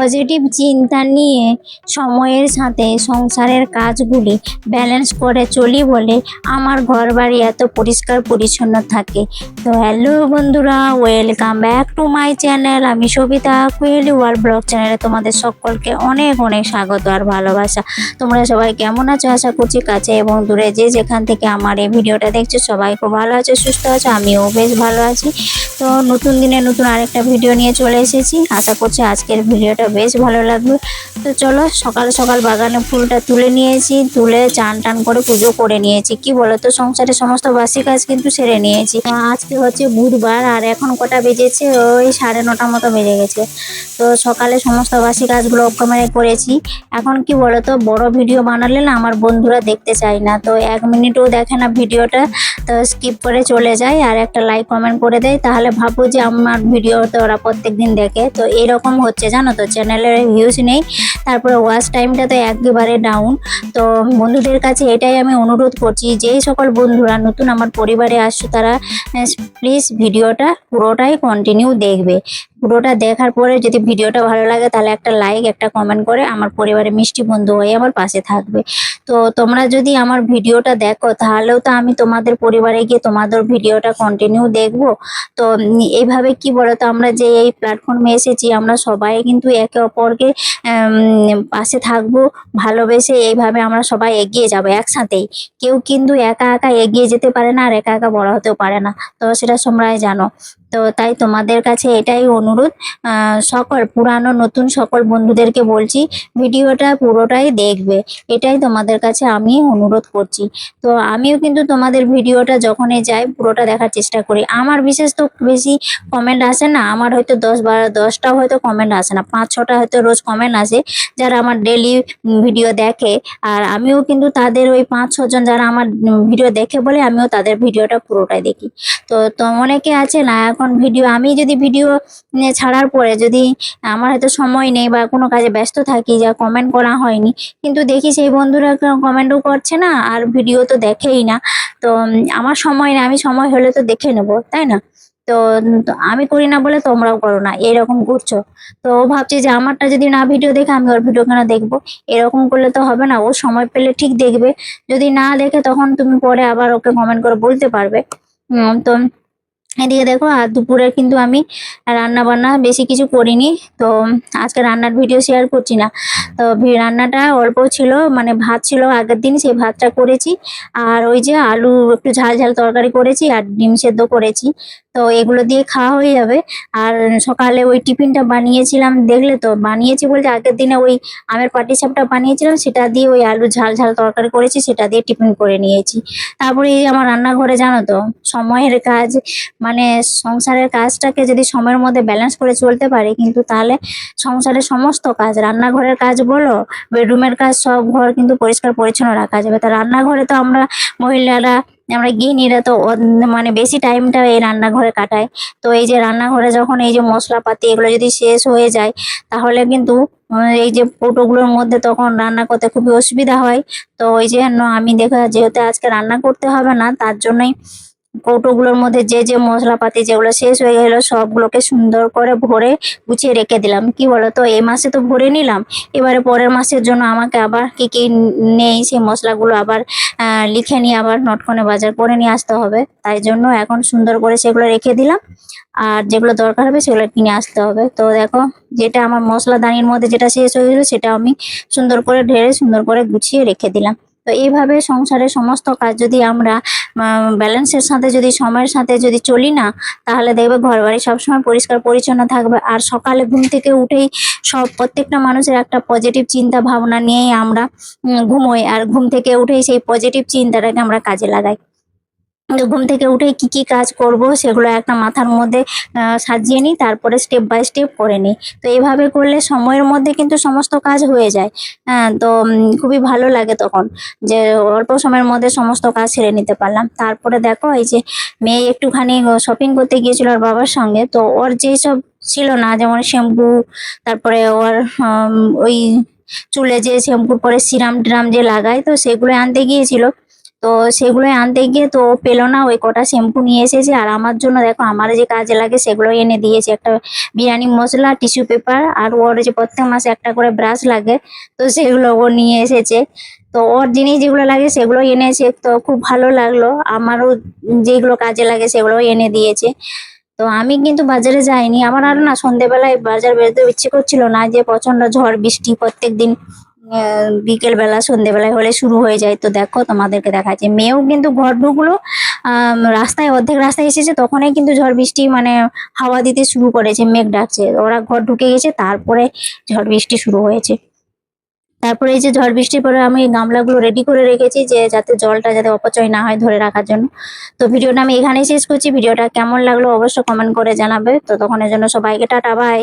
Positive চিন্তা নিয়ে সময়ের সাথে সংসারের কাজগুলি ব্যালেন্স করে চলি বলে আমার ঘর বাড়ি এত পরিষ্কার পরিচ্ছন্ন থাকে। তো হ্যালো বন্ধুরা welcome back to my channel আমি সবিতা কুয়েলি ওয়ার্ল্ড ব্লগ চ্যানেলে তোমাদের সকলকে অনেক অনেক স্বাগত আর ভালোবাসা। তোমরা সবাই কেমন আছো? আশা করছি কাছে এবং দূরে যে যেখান থেকে আমার এই ভিডিওটা দেখছ, সবাই খুব ভালো আছে, সুস্থ আছে, আমিও বেশ ভালো আছি। তো নতুন দিনে নতুন আরেকটা ভিডিও নিয়ে চলে এসেছি। আশা করছি আজকের ভিডিওটা বেশ ভালো লাগবে তো চলো সকাল সকাল বাগানে ফুলটা তুলে নিয়েছি, তুলে চান টান করে পুজো করে নিয়েছি। কি বলো তো সংসারের সমস্ত বাসি কাজ কিন্তু সেরে নিয়েছি। আজকে হচ্ছে বুধবার আর এখন কটা বেজেছে? ওই সাড়ে নটা মতো বেজে গেছে। তো সকালে সমস্ত বাসি কাজগুলো অক্ষমারে করেছি। এখন কি বলো তো বড় ভিডিও বানালে না আমার বন্ধুরা দেখতে চায় না। তো এক মিনিটও দেখে না ভিডিওটা, তো স্কিপ করে চলে যায় আর একটা লাইক কমেন্ট করে দেয়। তাহলে ভাবো যে আমার ভিডিও তো ওরা প্রত্যেক দিন দেখে। তো এরকম হচ্ছে, জানো তো চ্যানেলের ভিউজ নেই। তারপরে ওয়াচ টাইমটা তো একেবারে ডাউন তো বন্ধুদের কাছে এটাই আমি অনুরোধ করছি, যেই সকল বন্ধুরা নতুন আমার পরিবারে আসছো, তারা প্লিজ ভিডিওটা পুরোটাই কন্টিনিউ দেখবে। পুরোটা দেখার পরে যদি ভিডিওটা ভালো লাগে, তাহলে একটা লাইক একটা কমেন্ট করে আমার পরিবারের মিষ্টি বন্ধু হয়ে আমার পাশে থাকবে। তো তোমরা যদি আমার ভিডিওটা দেখো, তাহলেও তো আমি তোমাদের পরিবারে গিয়ে তোমাদের ভিডিওটা কন্টিনিউ দেখব। তো এইভাবে কি বলো তো আমরা যে এই প্ল্যাটফর্মে এসেছি, আমরা সবাই কিন্তু একে অপরকে পাশে থাকব, ভালোবেসে এইভাবে আমরা সবাই এগিয়ে যাব একসাথেই। কেউ কিন্তু একা একা এগিয়ে যেতে পারে না, আর একা একা বড় হতেও পারে না। তো সেটা তোমরাই জানো। তো তাই তোমাদের কাছে এটাই অনুরোধ। সকল পুরানো নতুন সকল বন্ধুদেরকে বলছি, ভিডিওটা পুরোটাই দেখবে। এটাই তোমাদের কাছে আমি অনুরোধ করছি। তো আমিও কিন্তু তোমাদের ভিডিওটা যখনই যাই, পুরোটা দেখার চেষ্টা করি। আমার বিশেষ তো বেশি কমেন্ট আসে না। আমার হয়তো দশ বারো দশটাও হয়তো কমেন্ট আসে না। পাঁচ, ছটা হয়তো রোজ কমেন্ট আসে। যারা আমার ডেলি ভিডিও দেখে, আর আমিও কিন্তু তাদের ওই পাঁচ ছজন যারা আমার ভিডিও দেখে বলে, আমিও তাদের ভিডিওটা পুরোটাই দেখি। তো তো অনেকে আছে না এখন ভিডিও, আমি যদি ভিডিও ছাড়ার পরে যদি আমার হয়তো সময় নেই বা কোনো কাজে ব্যস্ত থাকি, যা কমেন্ট করা হয়নি, কিন্তু দেখি সেই বন্ধুরা কমেন্টও করছে না, আর ভিডিও তো দেখেই না, তো আমার সময় না, আমি সময় হলে তো দেখে নেব, তাই না? তো আমি করি না বলে তোমরাও করো না, এরকম করছ। তো ও ভাবছে যে আমারটা যদি না ভিডিও দেখে, আমি ওর ভিডিও কেন দেখব? এরকম করলে তো হবে না, ও সময় পেলে ঠিক দেখবে, যদি না দেখে তখন তুমি পরে আবার ওকে কমেন্ট করে বলতে পারবে। তো এদিকে দেখো, আর দুপুরে কিন্তু আমি রান্না বান্না বেশি কিছু করিনি। তো আজকে রান্নার ভিডিও শেয়ার করছি না। তো রান্নাটা অল্প ছিল মানে ভাত ছিল আগের দিন, সেই ভাতটা করেছি। আর ওই যে আলু একটু ঝাল ঝাল তরকারি করেছি, আর ডিম সেদ্ধ করেছি। তো এগুলো দিয়ে খাওয়া হয়ে যাবে। আর সকালে ওই টিফিনটা বানিয়েছিলাম, দেখলে তো? বানিয়েছি বলতে আগের দিনে ওই আমের পাটি সাপটা বানিয়েছিলাম, সেটা দিয়ে ওই আলু ঝাল ঝাল তরকারি করেছি, সেটা দিয়ে টিফিন করে নিয়েছি। তারপরে এই আমার রান্নাঘরে জানো তো, সময়ের কাজ মানে সংসারের কাজটাকে যদি সময়ের মধ্যে ব্যালেন্স করে চলতে পারে, কিন্তু তাহলে সংসারের সমস্ত কাজ, রান্নাঘরের কাজ বলো বেডরুমের কাজ, সব ঘর কিন্তু পরিষ্কার পরিচ্ছন্ন রাখা যাবে। তা রান্নাঘরে তো আমরা মহিলারা, আমরা গৃহিণীরা তো মানে বেশি টাইমটা এই রান্নাঘরে কাটাই। তো এই যে রান্নাঘরে যখন এই যে মশলাপাতি এগুলো যদি শেষ হয়ে যায়, তাহলে কিন্তু এই যে কৌটোগুলোর মধ্যে তখন রান্না করতে খুবই অসুবিধা হয়। তো ওই জন্য আমি দেখা, যেহেতু আজকে রান্না করতে হবে না, তার জন্যই কৌটোগুলোর মধ্যে যে যে মশলাপাতি যেগুলো শেষ হয়ে গেলো সবগুলোকে সুন্দর করে ভরে গুছিয়ে রেখে দিলাম। কি বলতো? এই মাসে তো ভরে নিলাম। এবারে পরের মাসের জন্য আমাকে আবার কি কি নেই সেই মশলাগুলো আবার লিখে নিয়ে আবার নটকনে বাজার করে নিয়ে আসতে হবে। তাই জন্য এখন সুন্দর করে সেগুলো রেখে দিলাম। আর যেগুলো দরকার হবে সেগুলো কিনে আসতে হবে। তো দেখো, যেটা আমার মশলা দানির মধ্যে যেটা শেষ হয়ে গেলো সেটা আমি সুন্দর করে ঢেলে সুন্দর করে গুছিয়ে রেখে দিলাম। তো এইভাবে সংসারের সমস্ত কাজ যদি আমরা ব্যালেন্সের সাথে যদি, সময়ের সাথে যদি চলি না, তাহলে দেখবে ঘর বাড়ি সবসময় পরিষ্কার পরিচ্ছন্ন থাকবে। আর সকালে ঘুম থেকে উঠেই সব প্রত্যেকটা মানুষের একটা পজিটিভ চিন্তা ভাবনা নিয়েই আমরা ঘুমোই। আর ঘুম থেকে উঠেই সেই পজিটিভ চিন্তাটাকে আমরা কাজে লাগাই। ঘুম থেকে উঠে কি কি কাজ করব সেগুলো একটা মাথার মধ্যে সাজিয়ে নিই, তারপরে স্টেপ বাই স্টেপ করে নিই। তো এইভাবে করলে সময়ের মধ্যে কিন্তু সমস্ত কাজ হয়ে যায়। হ্যাঁ তো খুবই ভালো লাগে তখন যে অল্প সময়ের মধ্যে সমস্ত কাজ সেরে নিতে পারলাম। তারপরে দেখো, এই যে মেয়ে একটুখানি শপিং করতে গিয়েছিল ওর বাবার সঙ্গে, তো ওর যেসব ছিল না, যেমন শ্যাম্পু তারপরে ওর ওই চুলে যে শ্যাম্পুর পরে সিরাম টিরাম যে লাগায়, তো সেগুলো আনতে গিয়েছিল। তো সেগুলোই আনতে গিয়ে তো পেল না, ওই কটা শ্যাম্পু নিয়ে এসেছে। আর আমার জন্য দেখো, আমার যে কাজে লাগে সেগুলো এনে দিয়েছে। একটা বিরিয়ানি মশলা টিস্যু পেপার আর ওর যে প্রত্যেক মাসে একটা করে ব্রাশ লাগে, তো সেগুলো ও নিয়ে এসেছে। তো ওর জিনিস যেগুলো লাগে সেগুলো এনেছে, তো খুব ভালো লাগল। আমারও যেগুলো কাজে লাগে সেগুলো এনে দিয়েছে। তো আমি কিন্তু বাজারে যাইনি। আমার আর না সন্ধেবেলায় বাজার বেরোতে ইচ্ছে করছিল না যে প্রচণ্ড ঝড়, বৃষ্টি প্রত্যেক দিন বিকেল বেলা সন্ধেবেলায় হলে শুরু হয়ে যায়। তো দেখো, তোমাদেরকে দেখাচ্ছে। মেয়েও কিন্তু ঘর ঢুকলো। রাস্তায়, অর্ধেক রাস্তায় এসেছে। তখনই কিন্তু ঝড় বৃষ্টি মানে হাওয়া দিতে শুরু করেছে, মেঘ ডাকছে। ওরা ঘর ঢুকে গেছে, তারপরে ঝড় বৃষ্টি শুরু হয়েছে। তারপরে এই যে ঝড় বৃষ্টির পরে আমি গামলাগুলো রেডি করে রেখেছি, যে যাতে জলটা যাতে অপচয় না হয় ধরে রাখার জন্য। তো ভিডিওটা আমি এখানেই শেষ করছি। ভিডিওটা কেমন লাগল অবশ্যই কমেন্ট করে জানাবে। তো তখনের জন্য সবাইকে টাটা বাই